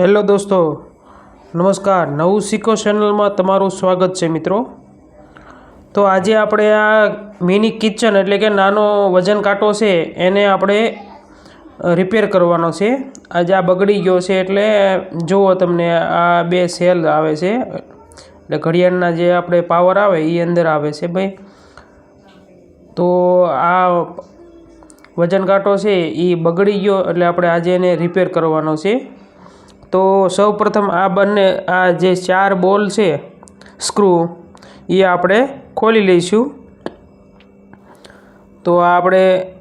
Hello દોસ્તો, નમસ્કાર. નવું શીખો ચેનલમાં તમારું સ્વાગત છે મિત્રો. તો આજે આપણે આ મિની કિચન એટલે કે નાનો વજન કાંટો છે, એને આપણે રિપેર કરવાનો છે. આજે આ બગડી ગયો છે એટલે જુઓ તમને આ બે સેલ આવે છે. એટલે ઘડિયાળના જે આપણે પાવર આવે એ અંદર આવે છે ભાઈ. તો આ વજન કાંટો છે એ બગડી ગયો એટલે આપણે આજે એને રિપેર કરવાનો છે. તો સૌ પ્રથમ આ બંને, આ જે ચાર બોલ છે, સ્ક્રૂ, એ આપણે ખોલી લઈશું. તો આ આપણે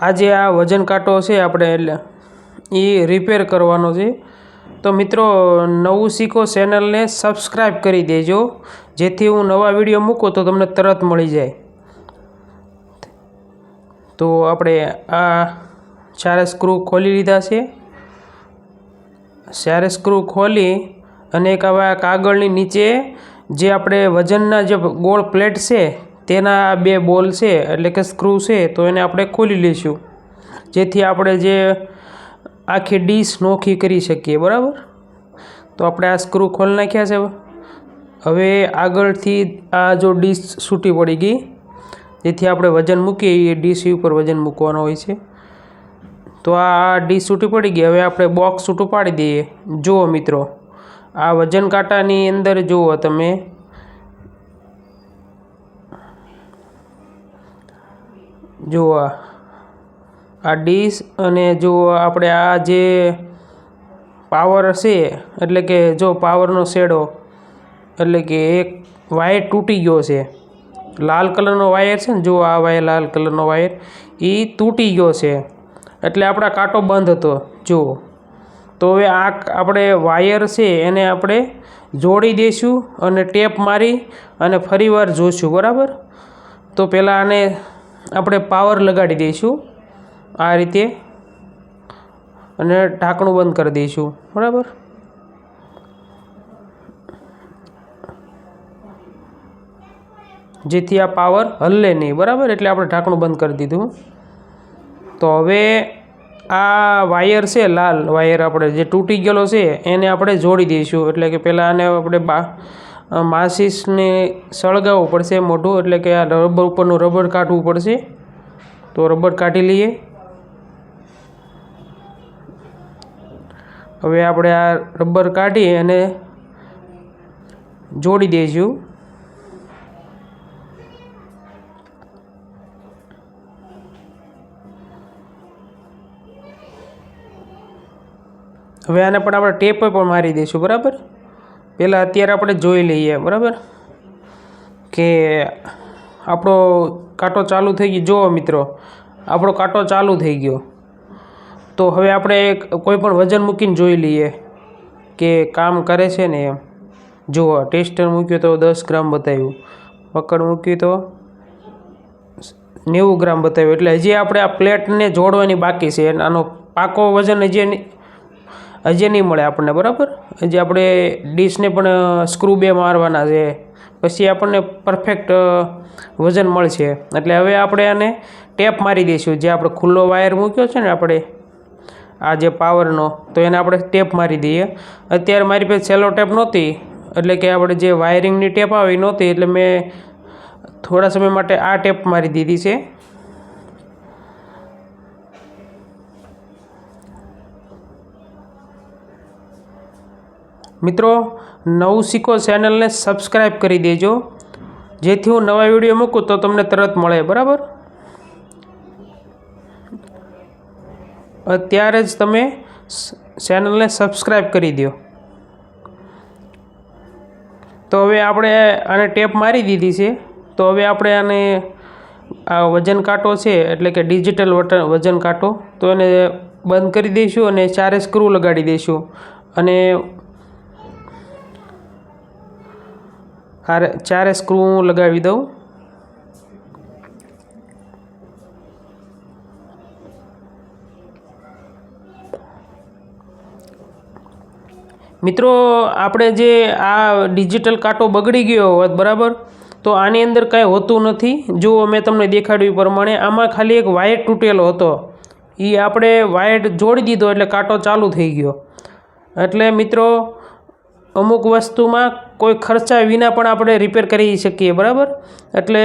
આજે આ વજન કાંટો છે આપણે એટલે એ રિપેર કરવાનો છે. તો મિત્રો, નવું શીખો ચેનલને સબસ્ક્રાઈબ કરી દેજો. જેથી હું નવા વીડિયો મૂકું તો તમને તરત મળી જાય. તો આપણે આ ચારે સ્ક્રૂ ખોલી લીધા છે. ચારે સ્ક્રૂ ખોલી અને એક આવા કાગળની નીચે જે આપણે વજનના જે ગોળ પ્લેટ છે, તેના બે બોલ છે, એટલે કે સ્ક્રૂ છે, તો એને આપણે ખોલી લઈશું. જેથી આપણે જે આખી ડીશ નોખી કરી શકીએ, બરાબર? તો આપણે આ સ્ક્રૂ ખોલી નાખ્યા છે હવે. આગળથી આ જો ડીશ છૂટી પડી ગઈ, જેથી આપણે વજન મૂકીએ, એ ડીશ ઉપર વજન મૂકવાનો હોય છે. તો આ ડીશ છૂટી પડી ગઈ. હવે આપણે બોક્સ છૂટું પાડી દઈએ. જુઓ મિત્રો, આ વજન કાંટાની અંદર જુઓ તમે. જુઓ આ. ડીશ અને જો આપણે આ જે પાવર છે, એટલે કે જો પાવરનો શેડો, એટલે કે એક વાયર તૂટી ગયો છે. લાલ કલરનો વાયર છે ને જો આ વાયર લાલ કલરનો વાયર એ તૂટી ગયો છે. એટલે આપણા કાંટો બંધ હતો. જુઓ. તો હવે આ આપણે વાયર છે એને આપણે જોડી દઈશું અને ટેપ મારી અને ફરીવાર જોઈશું બરાબર? તો પહેલાં આને આપણે પાવર લગાડી દઈશું આ રીતે અને ઢાંકણું બંધ કરી દઈશું, બરાબર? જેથી આ પાવર હલ્લે નહીં, બરાબર? એટલે આપણે ઢાંકણું બંધ કરી દીધું. તો હવે આ વાયર છે, લાલ વાયર આપણે જે તૂટી ગયેલો છે, એને આપણે જોડી દઈશું. એટલે કે પહેલાં આને આપણે બા માચીસને સળગાવવું પડશે મોઢું. એટલે કે આ રબર ઉપરનું રબર કાઢવું પડશે. તો રબર કાઢી લઈએ. હવે આપણે આ રબર કાઢી અને જોડી દઈશું. હવે આને પણ આપણે ટેપ પણ મારી દઈશું, બરાબર? પહેલાં અત્યારે આપણે જોઈ લઈએ, બરાબર? કે આપણો કાંટો ચાલુ થઈ ગયો. જુઓ મિત્રો, આપણો કાંટો ચાલુ થઈ ગયો. તો હવે આપણે કોઈ પણ વજન મૂકીને જોઈ લઈએ કે કામ કરે છે ને એમ. જુઓ, ટેસ્ટર મૂક્યો તો દસ ગ્રામ બતાવ્યું. પકડ મૂક્યું તો નેવું ગ્રામ બતાવ્યું. એટલે હજી આપણે આ પ્લેટને જોડવાની બાકી છે. આનો પાકો વજન હજી હજી નહીં મળે આપણને, બરાબર? હજી આપણે ડીશને પણ સ્ક્રૂ બે મારવાના છે. પછી આપણને પરફેક્ટ વજન મળશે. એટલે હવે આપણે આને ટેપ મારી દઈશું. જે આપણે ખુલ્લો વાયર મૂક્યો છે ને આપણે, આ જે પાવરનો તો એને આપણે ટેપ મારી દઈએ. અત્યારે મારી પાસે સેલો ટેપ નહોતી, એટલે કે આપણે જે વાયરિંગની ટેપ આવી નહોતી, એટલે મેં થોડા સમય માટે આ ટેપ મારી દીધી છે. મિત્રો, નવું શીખો ચેનલને સબસ્ક્રાઈબ કરી દેજો. જેથી હું નવા વીડિયો મૂકું તો તમને તરત મળે, બરાબર? અત્યારે જ તમે ચેનલને સબસ્ક્રાઈબ કરી દો. તો હવે આપણે આને ટેપ મારી દીધી છે. તો હવે આપણે આને આ વજન કાંટો છે, એટલે કે ડિજિટલ વજન કાંટો, તો એને બંધ કરી દઈશું અને ચારે સ્ક્રૂ લગાડી દઈશું. અને હારે, ચારે સ્ક્રૂ હું લગાવી દઉં. મિત્રો, આપણે જે આ ડિજિટલ કાંટો બગડી ગયો હોત, બરાબર? તો આની અંદર કાંઈ હોતું નથી. જો મેં તમને દેખાડ્યું પ્રમાણે, આમાં ખાલી એક વાયર તૂટેલો હતો. એ આપણે વાયર જોડી દીધો એટલે કાંટો ચાલુ થઈ ગયો. એટલે મિત્રો, અમુક વસ્તુમાં કોઈ ખર્ચા વિના પણ આપણે રિપેર કરી શકીએ, બરાબર? એટલે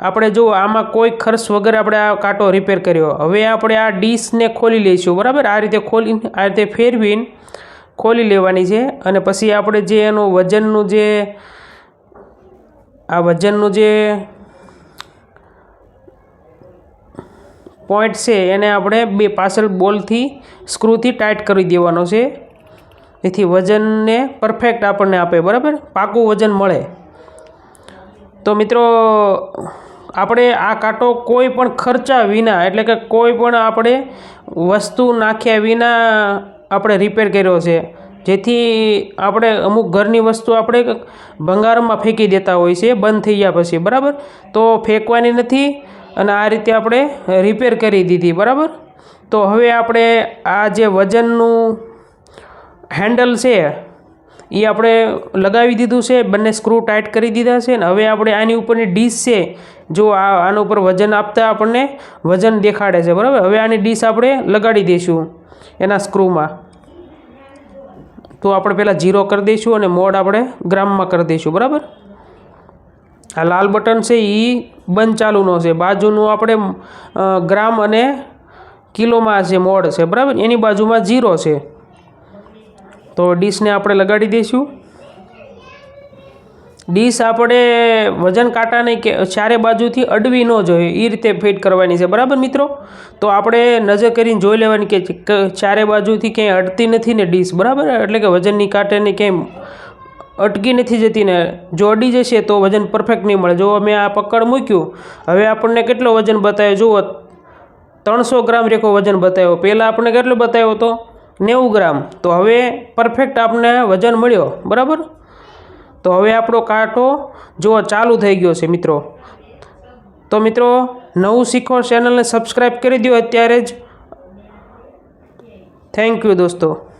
આપણે જો આમાં કોઈ ખર્ચ વગર આપણે આ કાંટો રિપેર કર્યો. હવે આપણે આ ડીશને ખોલી લઈશું, બરાબર? આ રીતે ખોલીને, આ રીતે ફેરવીને ખોલી લેવાની છે. અને પછી આપણે જે એનું વજનનું જે, આ વજનનું જે પોઈન્ટ છે, એને આપણે બે પાછળ બોલથી સ્ક્રૂથી ટાઈટ કરી દેવાનો છે. જેથી વજનને પરફેક્ટ આપણને આપે, બરાબર? પાકું વજન મળે. તો મિત્રો, આપણે આ કાંટો કોઈ પણ ખર્ચા વિના, એટલે કે કોઈ પણ આપણે વસ્તુ નાખ્યા વિના આપણે રિપેર કર્યો છે. જેથી આપણે અમુક ઘરની વસ્તુ આપણે ભંગારમાં ફેંકી દેતા હોય છે, બંધ થઈ ગયા પછી, બરાબર? તો ફેંકવાની નથી અને આ રીતે આપણે રિપેર કરી દીધી, બરાબર? તો હવે આપણે આ જે વજનનું હેન્ડલ છે, એ આપણે લગાવી દીધું છે, બંને સ્ક્રૂ ટાઈટ કરી દીધા છે ને હવે આપણે આની ઉપરની ડીશ છે, જો આ આના ઉપર વજન આપતા આપણને વજન દેખાડે છે, બરાબર? હવે આની ડીશ આપણે લગાડી દઈશું એના સ્ક્રૂમાં તો આપણે પહેલાં જીરો કરી દઈશું અને મોડ આપણે ગ્રામમાં કરી દઈશું, બરાબર? આ લાલ બટન છે એ બંધ ચાલુનો છે. બાજુનું આપણે ગ્રામ અને કિલોમાં છે, મોડ છે, બરાબર? એની બાજુમાં જીરો છે. તો ડીશને આપણે લગાડી દઈશું. ડીશ આપણે વજન કાંટાને કે ચારે બાજુથી અડવી ન જોઈએ એ રીતે ફિટ કરવાની છે. બરાબર મિત્રો? તો આપણે નજર કરીને જોઈ લેવાની કે ચારે બાજુથી ક્યાંય અડતી નથી ને ડીશ. બરાબર? એટલે કે વજનની કાંટાને ક્યાંય અટકી નથી જતી ને જો અડી જશે તો વજન પરફેક્ટ નહીં મળે. જો મેં આ પકડ મૂક્યું, હવે આપણને કેટલો વજન બતાવ્યો? જુઓ, ત્રણસો ગ્રામ રેખો વજન બતાવ્યો. પહેલાં આપણને કેટલો બતાવ્યો હતો? નેવું ગ્રામ. તો હવે પરફેક્ટ આપણને વજન મળ્યો, બરાબર? તો હવે આપણો કાંટો જો ચાલુ થઈ ગયો છે મિત્રો. તો મિત્રો, નવું શીખો ચેનલને સબસ્ક્રાઈબ કરી દો અત્યારે જ. થેન્ક યુ દોસ્તો.